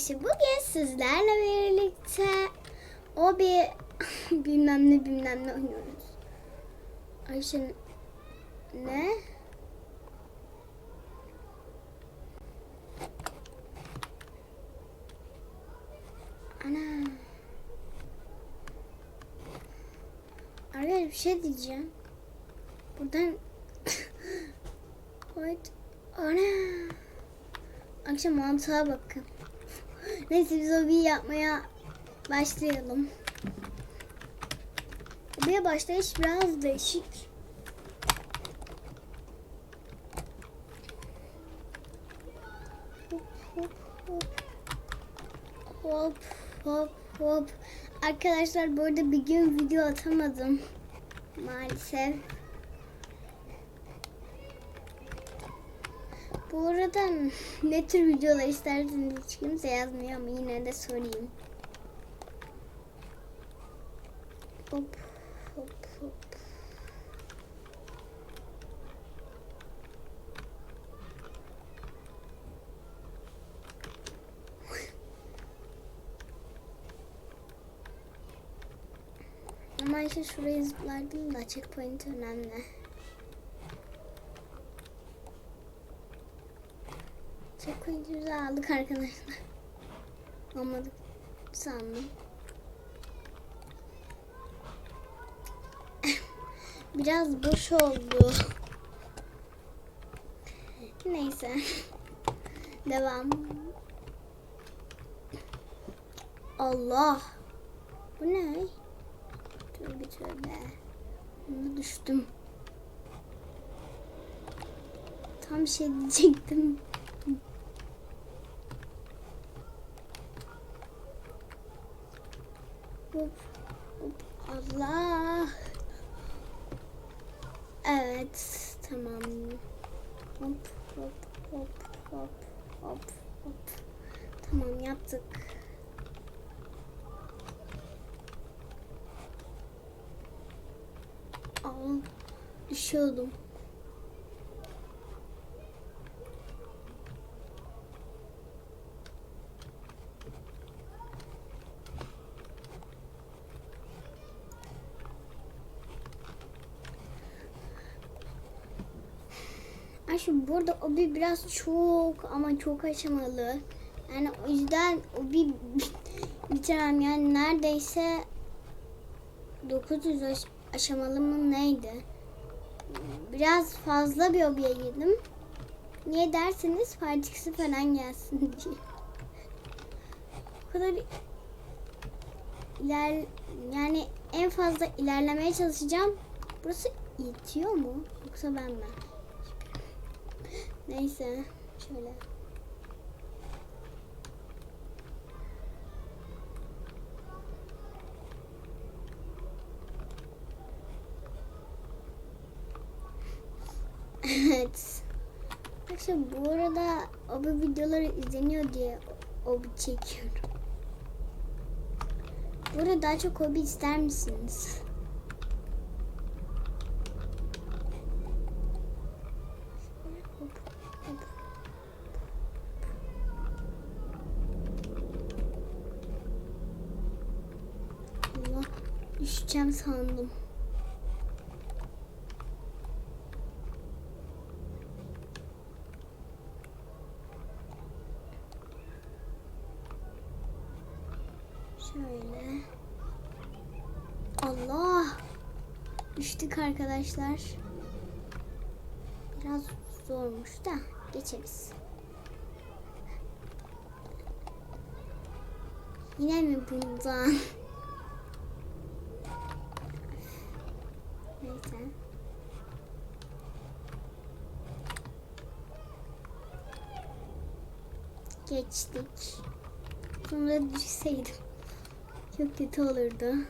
Ayşe bugün sizlerle birlikte o bir bilmem ne bilmem ne oynuyoruz. Ayşe ne? Ana. Arkadaşlar bir şey diyeceğim. Buradan Wait. Ana. Akşam mantığa bakın. Neyse biz hobi yapmaya başlayalım. Hobiye başlayış biraz değişik. Hop hop hop. Hop hop hop. Arkadaşlar bu arada bir gün video atamadım. Maalesef. Bu arada ne tür videolar isterseniz hiç kimse yazmıyor ama yine de sorayım. Hop hop hop. Ama işte şuraya zıplardım da checkpoint önemli. Checkpoint'imizi aldık arkadaşlar. Olmadık sandım. Biraz boş oldu. Neyse. Devam. Allah. Bu ne? Tövbe tövbe. Buna düştüm. Tam şey diyecektim. Hop, hop, Allah. Evet, tamam. Hop, hop, hop, hop, hop, hop. Tamam yaptık. Aa, düşüyordum. Ayşe burada o bir biraz çok ama çok aşamalı. Yani o yüzden o bir bitirem yani neredeyse 900 aş- aşamalı mı neydi? Biraz fazla bir hobiye girdim. Niye derseniz partiksi falan gelsin diye. O kadar iler yani en fazla ilerlemeye çalışacağım. Burası itiyor mu? Yoksa ben mi? Neyse. Şöyle. evet. Arkadaşlar bu arada o videoları izleniyor diye o bir çekiyorum. Bu arada daha çok hobi ister misiniz? Hop, hop. Allah düşeceğim sandım. Şöyle. Allah. Düştük arkadaşlar. Biraz zormuş da geçeriz. Yine mi bundan? Neyse. Geçtik. Sonra düşseydim. Çok kötü olurdu.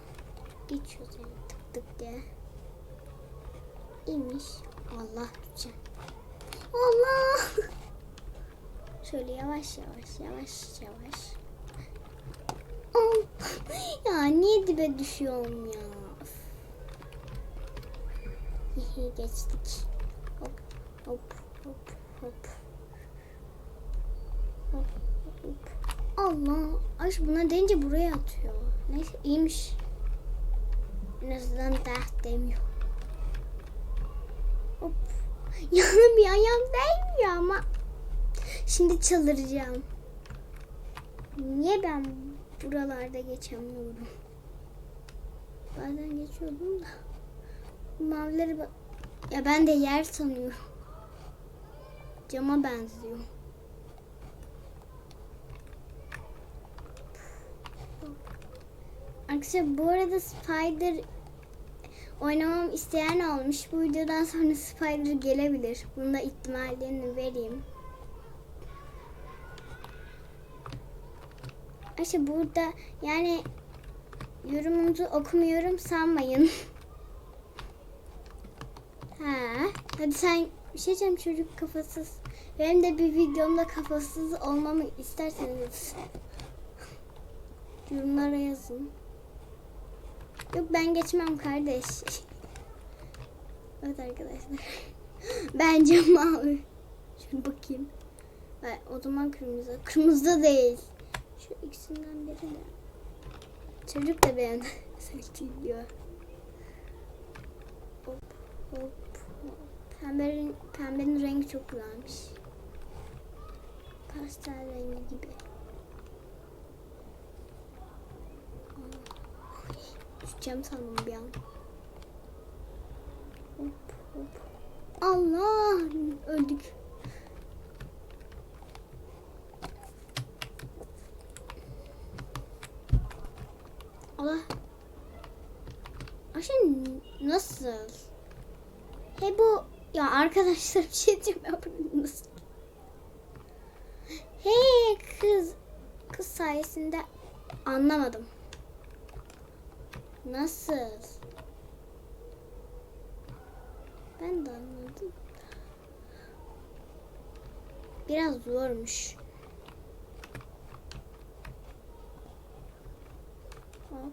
Geçiyoruz yani tık tık diye. İyiymiş. Allah düşeceğim. Allah. Şöyle yavaş yavaş yavaş yavaş. Oh. Ya niye dibe düşüyorum ya? Geçtik. Hop hop hop hop. Allah. Ay buna deyince buraya atıyor. Neyse iyiymiş. En azından dert demiyor. Hop. Yanım bir ayağım değmiyor ama. Şimdi çıldıracağım. Niye ben buralarda geçemiyorum? Bazen geçiyordum da. Mavileri. Ya ben de yer sanıyorum. Cama benziyor. Arkadaşlar bu arada Spider oynamam isteyen olmuş. Bu videodan sonra Spider gelebilir. Bunun da ihtimallerini vereyim. Arkadaşlar burada yani yorumunuzu okumuyorum sanmayın. ha, hadi sen bir şey diyeceğim çocuk kafasız. Benim de bir videomda kafasız olmamı isterseniz yorumlara yazın. Yok ben geçmem kardeş. Evet arkadaşlar. Bence mavi. Şuna bakayım. Ben, o zaman kırmızı. Kırmızı değil. Şu ikisinden biri de. Çocuk da beğendi. Seçti diyor. Hop hop hop. Pembenin, pembenin rengi çok güzelmiş. Pastel rengi gibi. Düşeceğim sandım bir an. Hop hop. Allah öldük. Allah. Ayşe nasıl? He bu ya arkadaşlar bir şey diyeyim ben bunu nasıl? Hey kız kız sayesinde anlamadım. Nasıl? Ben de anladım. Biraz zormuş. Hop.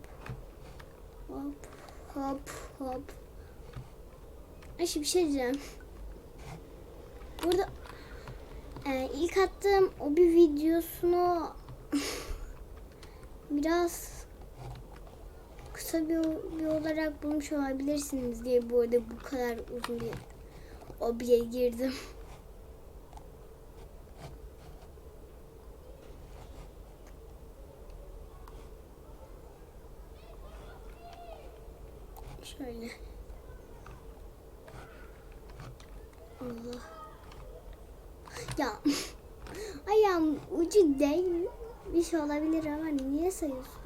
Hop. Hop. Hop. Ay bir şey diyeceğim. Burada e, ilk attığım o bir videosunu biraz kısa bir, bir olarak bulmuş olabilirsiniz diye bu arada bu kadar uzun bir obiye girdim. Şöyle. Allah. Ya ayağım ucu değil bir şey olabilir ama niye sayıyorsunuz?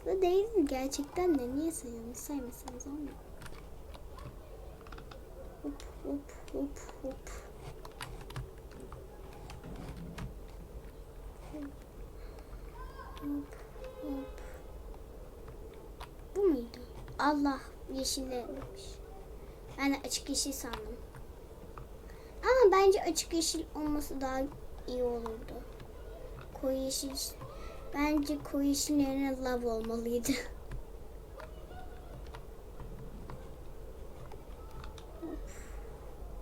Aslında değil gerçekten de niye sayıyorsunuz? Saymasanız olmuyor. Hop hop hop hop. Hop hop. Bu muydu? Allah yeşillenmiş. Ben de açık yeşil sandım. Ama bence açık yeşil olması daha iyi olurdu. Koyu yeşil bence koyu yeşil yerine lav olmalıydı.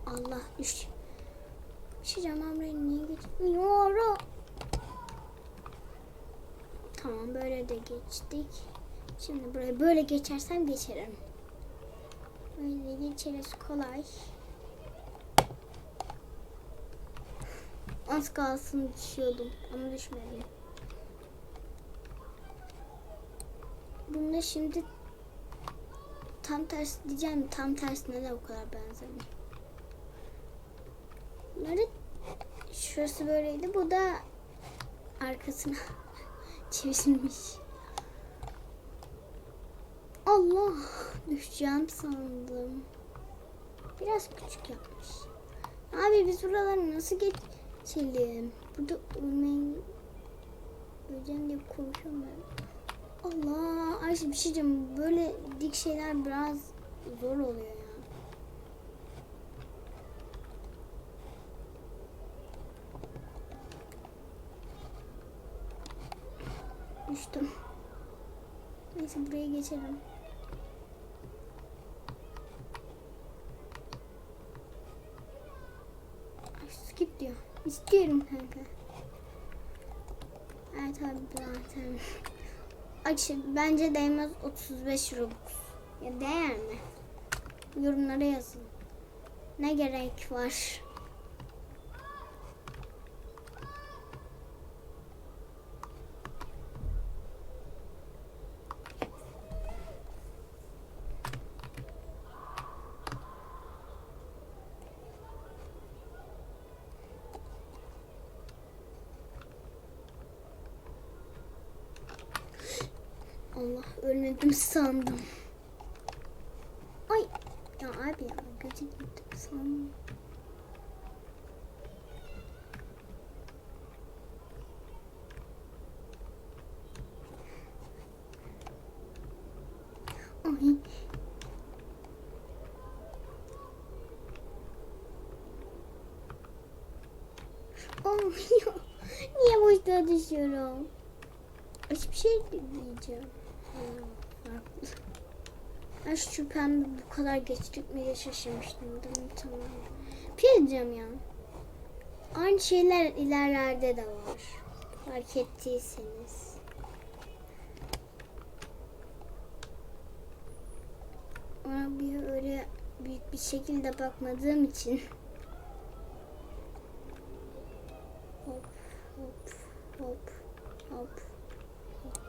Allah düş. Camam rengi niye geçmiyor? Tamam böyle de geçtik. Şimdi buraya böyle geçersem geçerim. Böyle geçeriz kolay. Az kalsın düşüyordum ama düşmedim. Bunda şimdi tam tersi diyeceğim tam tersine de o kadar benzemiyor. Bunları şurası böyleydi bu da arkasına çevirmiş. Allah düşeceğim sandım. Biraz küçük yapmış. Abi biz buraları nasıl geçelim? Burada ölmeyin. Öleceğim diye korkuyorum. Allah Ayşe bir şey diyeceğim. Böyle dik şeyler biraz zor oluyor ya. Düştüm. Neyse buraya geçelim. Skip diyor. İstiyorum kanka. Ha, tabi zaten. Akşam bence değmez 35 Robux. Ya değer mi? Yorumlara yazın. Ne gerek var? Allah ölmedim sandım. Ay ya abi ya gözü gittim sandım. Ay. Olmuyor. Niye boşta düşüyorum? Hiçbir şey diyeceğim. Ben şu bu kadar geçtik mi diye şaşırmıştım. Tamam. Bir şey ya. Aynı şeyler ilerlerde de var. Fark ettiyseniz. Ona bir öyle büyük bir şekilde bakmadığım için. Hop hop hop hop hop.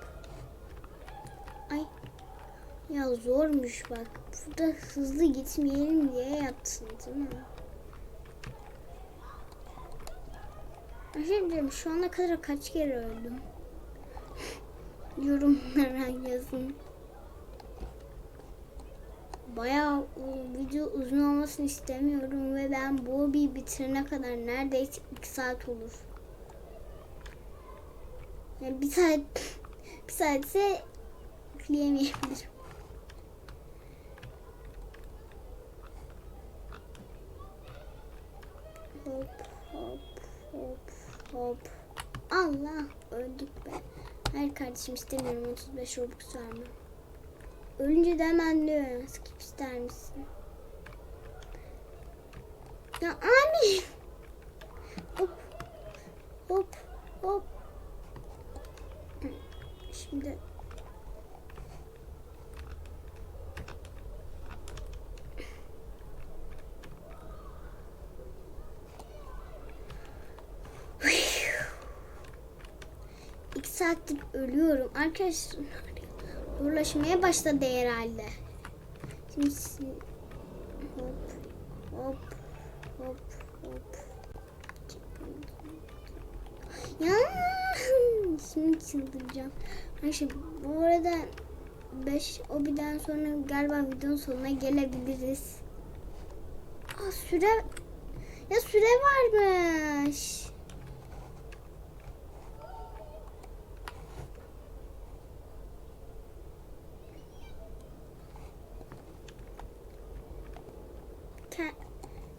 Ay ya zormuş bak. Burada hızlı gitmeyelim diye yaptın değil mi? Diyeyim, şu ana kadar kaç kere öldüm? Yorumlara yazın. Bayağı video uzun olmasını istemiyorum ve ben bu hobiyi bitirene kadar neredeyse 2 saat olur. Yani bir saat bir saatse yükleyemeyebilirim. Hop hop hop. Allah öldük be. Hayır kardeşim istemiyorum 35 Robux vermem. Ölünce de hemen diyor skip ister misin? Ya abi. Hop hop hop. Şimdi İki saattir ölüyorum. Arkadaşlar uğraşmaya başladı herhalde. Şimdi hop hop hop hop. Ya şimdi çıldıracağım. Arkadaşlar bu arada 5 obiden sonra galiba videonun sonuna gelebiliriz. Aa süre ya süre varmış.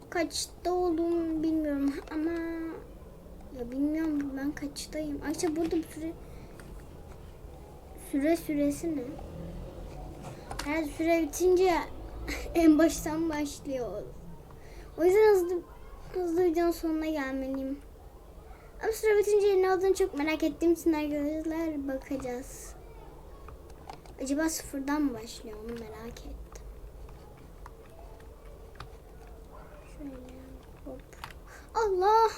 Kaçta olduğumu bilmiyorum ama ya bilmiyorum ben kaçtayım. Ayşe burada bir süre süre süresi ne? Her süre bitince en baştan başlıyor. O yüzden hızlı hızlı videonun sonuna gelmeliyim. Ama süre bitince ne olduğunu çok merak ettiğim için arkadaşlar bakacağız. Acaba sıfırdan mı başlıyor onu merak ettim. Şöyle hop. Allah!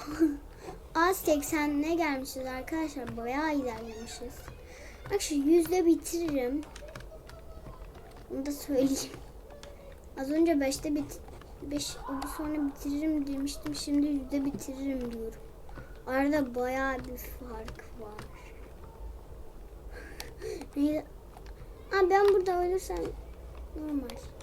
Az 80'ne gelmişiz arkadaşlar. Bayağı ilerlemişiz. Bak şu yüzde bitiririm. Onu da söyleyeyim. Az önce 5'te bit 5 oldu sonra bitiririm demiştim. Şimdi yüzde bitiririm diyorum. Arada bayağı bir fark var. Neyse. Aa, ben burada ölürsem normal.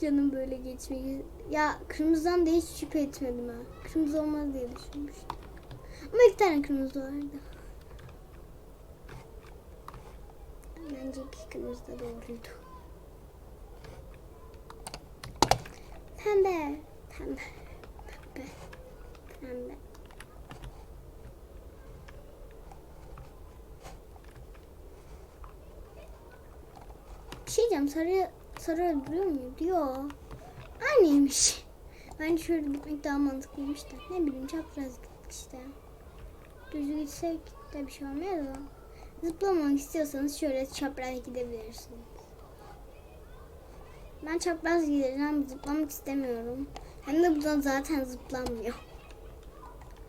Canım böyle geçmeyi... Ya kırmızıdan da hiç şüphe etmedim ha. Kırmızı olmaz diye düşünmüştüm. Ama iki tane kırmızı vardı. Bence iki kırmızı da doğruydu. Pembe. Pembe. Pembe. Pembe. Şey diyeceğim. Sarı, hasar öldürüyor mu? Diyor. Aynıymış. Ben şöyle gitmek daha mantıklıymış da. Ne bileyim çapraz gittik işte. Düz gitsek de bir şey olmuyor da. Zıplamak istiyorsanız şöyle çapraz gidebilirsiniz. Ben çapraz gideceğim. Zıplamak istemiyorum. Hem de buradan zaten zıplanmıyor.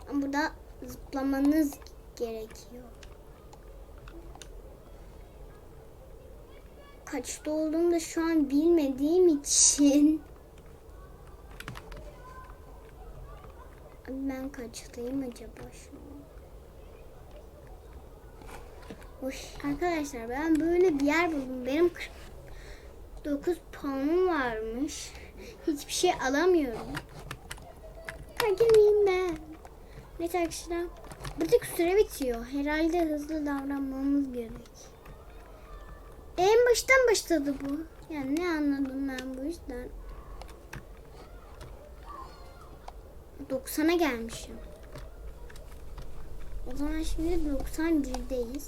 Ama burada zıplamanız gerekiyor. Kaçta olduğumu da şu an bilmediğim için. Ben kaçtayım acaba şu an? Oy, arkadaşlar ben böyle bir yer buldum. Benim 9 puanım varmış. Hiçbir şey alamıyorum. Fakir ben? Neyse arkadaşlar. Buradaki süre bitiyor. Herhalde hızlı davranmamız gerek. En baştan başladı bu. Yani ne anladım ben bu yüzden. 90'a gelmişim. O zaman şimdi 91'deyiz.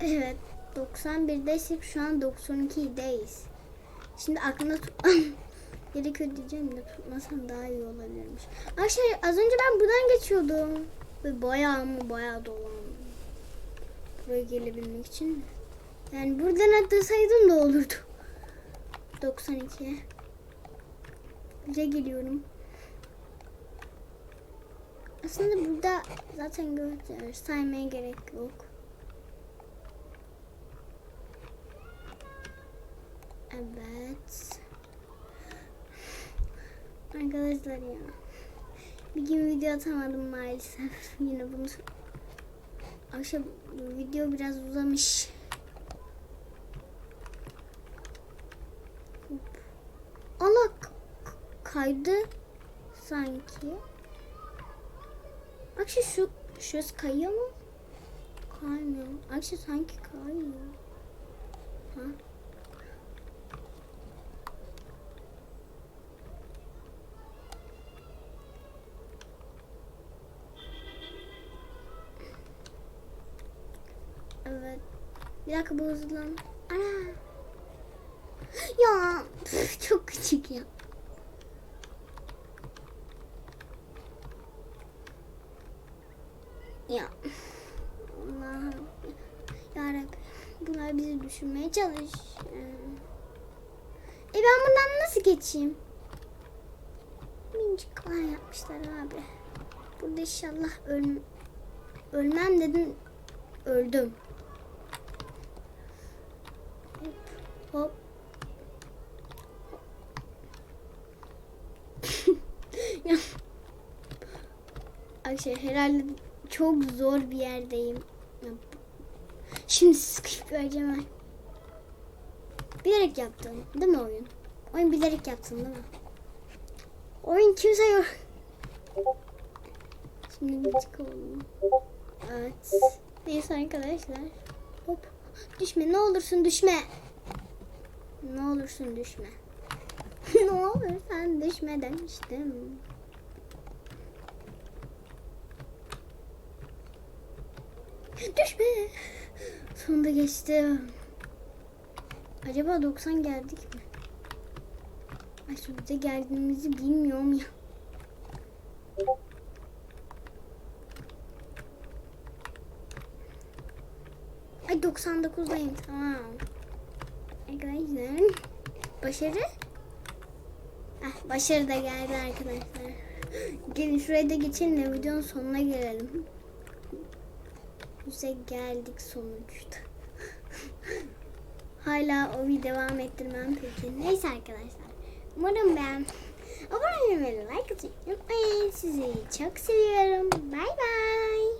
Evet. 91'deysek şu an 92'deyiz. Şimdi aklımda tutmam gerekiyor diyeceğim de tutmasam daha iyi olabilirmiş. Arkadaşlar az önce ben buradan geçiyordum. Ve bayağı mı bayağı dolandım. Buraya gelebilmek için. Yani buradan atlasaydım da olurdu. 92. Buraya geliyorum. Aslında burada zaten gördüler. Saymaya gerek yok. Evet. Arkadaşlar ya. Bir gün video atamadım maalesef. Yine bunu Akşam video biraz uzamış. Allah kaydı sanki. Akşam şu şurası kayıyor mu? Kaymıyor. Akşam sanki kayıyor. Ha? Evet. Bir dakika bu hızlan. Ana. Ya püf, çok küçük ya. Ya. Allah'ım. Yarabbim. Bunlar bizi düşünmeye çalış. E ben bundan nasıl geçeyim? Minicik kolay yapmışlar abi. Burada inşallah öl ölmem dedim. Öldüm. Hop. Hop. ya. Ayşe herhalde çok zor bir yerdeyim. Şimdi sıkışıp vereceğim ben. Bilerek yaptın değil mi oyun? Oyun bilerek yaptın değil mi? Oyun kimse yok. Şimdi bir çıkalım. Evet. Neyse arkadaşlar. Hop. Düşme ne olursun düşme. Ne olursun düşme. ne olursan düşme demiştim. Düşme. Sonunda geçtim. Acaba 90 geldik mi? Ay şurada geldiğimizi bilmiyorum ya. Ay 99'dayım tamam. Arkadaşlar. Başarı. Ah, başarı da geldi arkadaşlar. Gelin şuraya da geçelim de videonun sonuna gelelim. Yüze geldik sonuçta. Hala o videoyu devam ettirmem peki. Neyse arkadaşlar. Umarım ben abone olmayı like atmayı unutmayın. Sizi çok seviyorum. Bay bay.